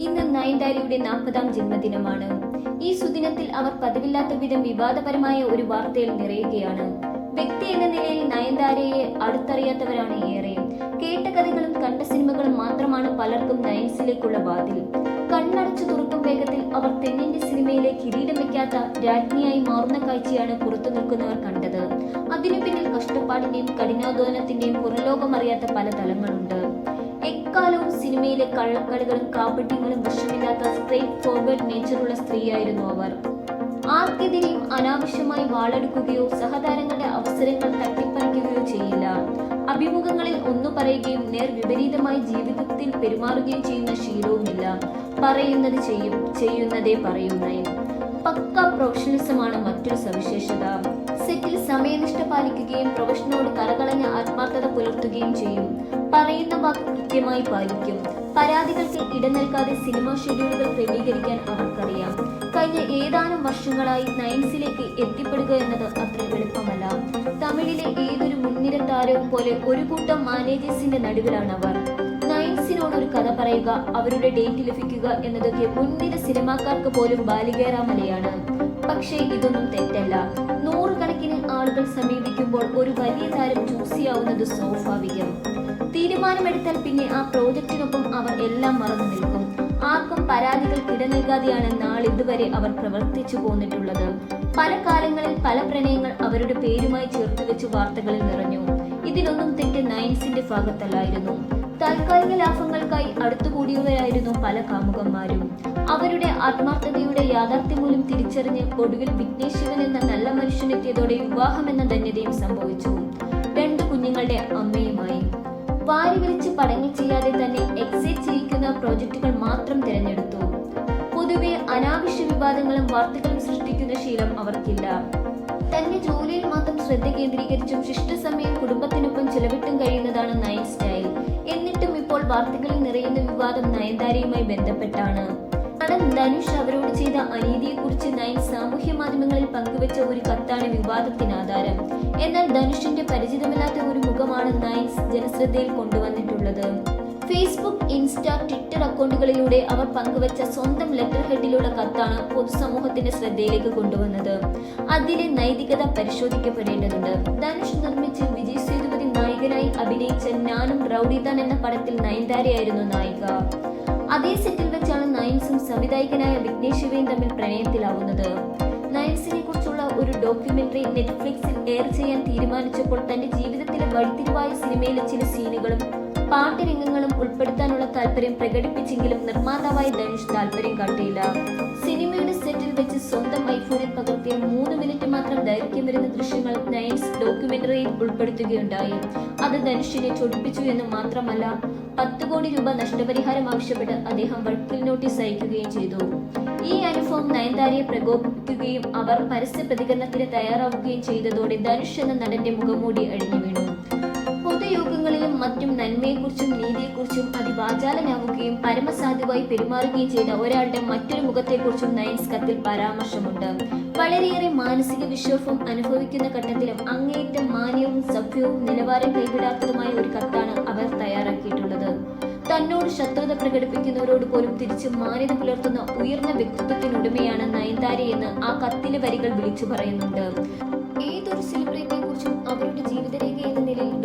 ഇന്ന് നയൻതാരയുടെ നാൽപ്പതാം ജന്മദിനമാണ്. ഈ സുദിനത്തിൽ അവർ പതിവില്ലാത്ത വിധം വിവാദപരമായ ഒരു വാർത്തയിൽ നിറയുകയാണ്. വ്യക്തി എന്ന നിലയിൽ നയൻതാരയെ അടുത്തറിയാത്തവരാണ് ഏറെ. കേട്ട കഥകളും കണ്ട സിനിമകളും മാത്രമാണ് പലർക്കും നയൻസിലേക്കുള്ള വാതിൽ. കണ്ണടച്ചു തുറക്കും വേഗത്തിൽ അവർ തെന്നിന്റെ സിനിമയിലെ കിരീടം വെക്കാത്ത രാജ്ഞിയായി മാറുന്ന കാഴ്ചയാണ് പുറത്തു നിൽക്കുന്നവർ കണ്ടത്. അതിനു പിന്നിൽ കഷ്ടപ്പാടിന്റെയും കഠിനാധ്വാനത്തിന്റെയും പുറലോകം അറിയാത്ത പല തലങ്ങളുണ്ട്. എക്കാലവും സിനിമയിലെ കള്ളക്കളികളും കാപ്പട്യങ്ങളും വിഷമില്ലാത്ത സ്ട്രേറ്റ് ഫോർവേഡ് നേച്ചറുള്ള സ്ത്രീയായിരുന്നു അവർ. ആർക്കെതിരെയും അനാവശ്യമായി വാളെടുക്കുകയോ സഹതാരങ്ങളുടെ അവസരങ്ങൾ തട്ടിപ്പറിക്കുകയോ ചെയ്യില്ല. അഭിമുഖങ്ങളിൽ ഒന്നു പറയുകയും നേർ വിപരീതമായി ജീവിതത്തിൽ പെരുമാറുകയും ചെയ്യുന്ന ശീലവുമില്ല. പറയുന്നത് ചെയ്യും ചെയ്യുന്നതേ പറയുന്നേ. പക്ക പ്രൊഫഷണലിസമാണ് മറ്റൊരു സവിശേഷത. സെറ്റിൽ സമയനിഷ്ഠ പാലിക്കുകയും പ്രൊഫഷനോട് കരകളഞ്ഞ ആത്മാർത്ഥത പുലർത്തുകയും ചെയ്യും. പറയുന്ന വാക്ക് കൃത്യമായി പാലിക്കും. പരാതികൾക്ക് ഇട നൽകാതെ സിനിമാ ഷെഡ്യൂളുകൾ ക്രമീകരിക്കാൻ അവർക്കറിയാം. കഴിഞ്ഞ ഏതാനും വർഷങ്ങളായി നയൻസിലേക്ക് എത്തിപ്പെടുക എന്നത് അത്ര എളുപ്പമല്ല. തമിഴിലെ ഏതൊരു മുൻനിര താരവും പോലെ ഒരു കൂട്ടം മാനേജേഴ്സിന്റെ നടുവിലാണ് അവർ. നയൻസിനോട് ഒരു കഥ പറയുക അവരുടെ ഡേറ്റ് ലഭിക്കുക എന്നതൊക്കെ മുൻനിര സിനിമാക്കാർക്ക് പോലും ബാലികേറാമലയാണ് പക്ഷേ ഇതൊന്നും തെറ്റല്ല. ആളുകൾ സമീപിക്കുമ്പോൾ ഒരു വലിയ താരം ചൂസിയാവുന്നത് സ്വാഭാവികം. തീരുമാനമെടുത്താൽ പിന്നെ ആ പ്രോജക്റ്റിനൊപ്പം അവർ എല്ലാം മറന്നു നിൽക്കും. ആർക്കും പരാതികൾ ഇട നൽകാതെയാണ് നാളിതുവരെ അവർ പ്രവർത്തിച്ചു പോന്നിട്ടുള്ളത്. പല കാലങ്ങളിൽ പല പ്രണയങ്ങൾ അവരുടെ പേരുമായി ചേർത്ത് വെച്ച് വാർത്തകളിൽ നിറഞ്ഞു. ഇതിനൊന്നും തെറ്റ് നയൻസിന്റെ ഭാഗത്തല്ലായിരുന്നു. താൽക്കാലിക ലാഭങ്ങൾക്കായി അടുത്തുകൂടിയവരായിരുന്നു പല കാമുകന്മാരും. അവരുടെ ആത്മാർത്ഥതയുടെ യാഥാർത്ഥ്യം മൂലം തിരിച്ചറിഞ്ഞ് ഒടുവിൽ വിഘ്നേശ്വരൻ എന്ന നല്ല മനുഷ്യനെത്തിയതോടെ വിവാഹം എന്ന ധന്യതയും സംഭവിച്ചു. രണ്ട് കുഞ്ഞുങ്ങളുടെ അമ്മയുമായി. വാരി വലിച്ച് പടങ്ങൾ ചെയ്യാതെ തന്നെ എക്സൈറ്റ് ചെയ്യിക്കുന്ന പ്രോജക്റ്റുകൾ മാത്രം തിരഞ്ഞെടുത്തു. പൊതുവെ അനാവശ്യ വിവാദങ്ങളും വാർത്തകളും സൃഷ്ടിക്കുന്ന ശീലം അവർക്കില്ല. തന്റെ ജോലിയിൽ മാത്രം ശ്രദ്ധ കേന്ദ്രീകരിച്ചും ശിഷ്ടസമയം കുടുംബത്തിനൊപ്പം ചിലവിട്ടും കഴിയുന്നതാണ് എന്നിട്ടും ഇപ്പോൾ വാർത്തകളിൽ നിറയുന്ന വിവാദം നയൻതാരയുമായി ബന്ധപ്പെട്ടാണ്. നടൻ ധനുഷ് അവരോട് ചെയ്ത അനീതിയെക്കുറിച്ച് നയൻ സാമൂഹ്യ മാധ്യമങ്ങളിൽ പങ്കുവച്ച ഒരു കത്താണ് വിവാദത്തിന് ആധാരം. എന്നാൽ ധനുഷിന്റെ പരിചിതമല്ലാത്ത ഒരു മുഖമാണ് നയൻസ് ജനശ്രദ്ധയിൽ കൊണ്ടുവന്നിട്ടുള്ളത്. ഫേസ്ബുക്ക് ഇൻസ്റ്റ ട്വിറ്റർ അക്കൗണ്ടുകളിലൂടെ അവർ പങ്കുവച്ച സ്വന്തം ലെറ്റർ ഹെഡിലുള്ള കത്താണ് പൊതുസമൂഹത്തിന്റെ ശ്രദ്ധയിലേക്ക് കൊണ്ടുവന്നത്. അതിലെ നൈതികത പരിശോധിക്കപ്പെടേണ്ടതുണ്ട്. ധനുഷ് നിർമ്മിച്ച് വിജയ് സേതുപതി നായകനായി അഭിനയിച്ച ഞാനും റൌഡിതാൻ എന്ന പടത്തിൽ നയൻതാരയായിരുന്നു നായിക. അതേ സെറ്റിൽ വെച്ചാണ് നയൻസും സംവിധായകനായ വിഘ്നേഷ് ശിവയും തമ്മിൽ പ്രണയത്തിലാവുന്നത്. നയൻസിനെ കുറിച്ചുള്ള ഒരു ഡോക്യുമെന്ററി നെറ്റ്ഫ്ലിക്സിൽ എയർ ചെയ്യാൻ തീരുമാനിച്ചപ്പോൾ തന്റെ ജീവിതത്തിലെ വഴിത്തിരിവായ സിനിമയിലെ ചില സീനുകളും പാട്ടുരംഗങ്ങളും ഉൾപ്പെടുത്താനുള്ള താല്പര്യം പ്രകടിപ്പിച്ചെങ്കിലും നിർമ്മാതാവായ ധനുഷ് താല്പര്യം കാട്ടിയില്ല. സിനിമയുടെ സെറ്റിൽ വെച്ച് സ്വന്തം ഐഫോണിൽ പകർത്തിയ മൂന്ന് മിനിറ്റ് മാത്രം ദൈർഘ്യം വരുന്ന ദൃശ്യങ്ങൾ നയൻസ് ഡോക്യുമെന്ററിയിൽ ഉൾപ്പെടുത്തുകയുണ്ടായി. അത് ധനുഷിനെ ചൊടിപ്പിച്ചു എന്ന് മാത്രമല്ല പത്ത് കോടി രൂപ നഷ്ടപരിഹാരം ആവശ്യപ്പെട്ട് അദ്ദേഹം വക്കീൽ നോട്ടീസ് അയക്കുകയും ചെയ്തു. ഈ അനുഭവം നയൻതാരയെ പ്രകോപിപ്പിക്കുകയും അവർ പരസ്യ പ്രതികരണത്തിന് തയ്യാറാവുകയും ചെയ്തതോടെ ധനുഷ് എന്ന നടന്റെ മുഖംമൂടി അഴിഞ്ഞു നന്മയെക്കുറിച്ചും നീതിയെക്കുറിച്ചും അതിവാചാലനാവുകയും പരമസാധുവായി പെരുമാറുകയും ചെയ്ത ഒരാളുടെ മറ്റൊരു മുഖത്തെക്കുറിച്ചും നയൻസ് കത്തിൽ പരാമർശമുണ്ട്. വളരെയേറെ മാനസിക വിക്ഷോഭം അനുഭവിക്കുന്ന ഘട്ടത്തിലും അങ്ങേയറ്റം മാന്യവും സഭ്യവും നിലവാരം കൈവിടാത്തതുമായ ഒരു കത്താണ് അവർ തയ്യാറാക്കിയിട്ടുള്ളത്. തന്നോട് ശത്രുത പ്രകടിപ്പിക്കുന്നവരോട് പോലും തിരിച്ച് മാന്യത പുലർത്തുന്ന ഉയർന്ന വ്യക്തിത്വത്തിനുടമയാണ് നയൻതാരയെന്ന് ആ കത്തിലെ വരികൾ വിളിച്ചു പറയുന്നുണ്ട്. ഏതൊരു സെലിബ്രിറ്റിയെ കുറിച്ചും അവരുടെ ജീവിതരേഖ എന്ന നിലയിൽ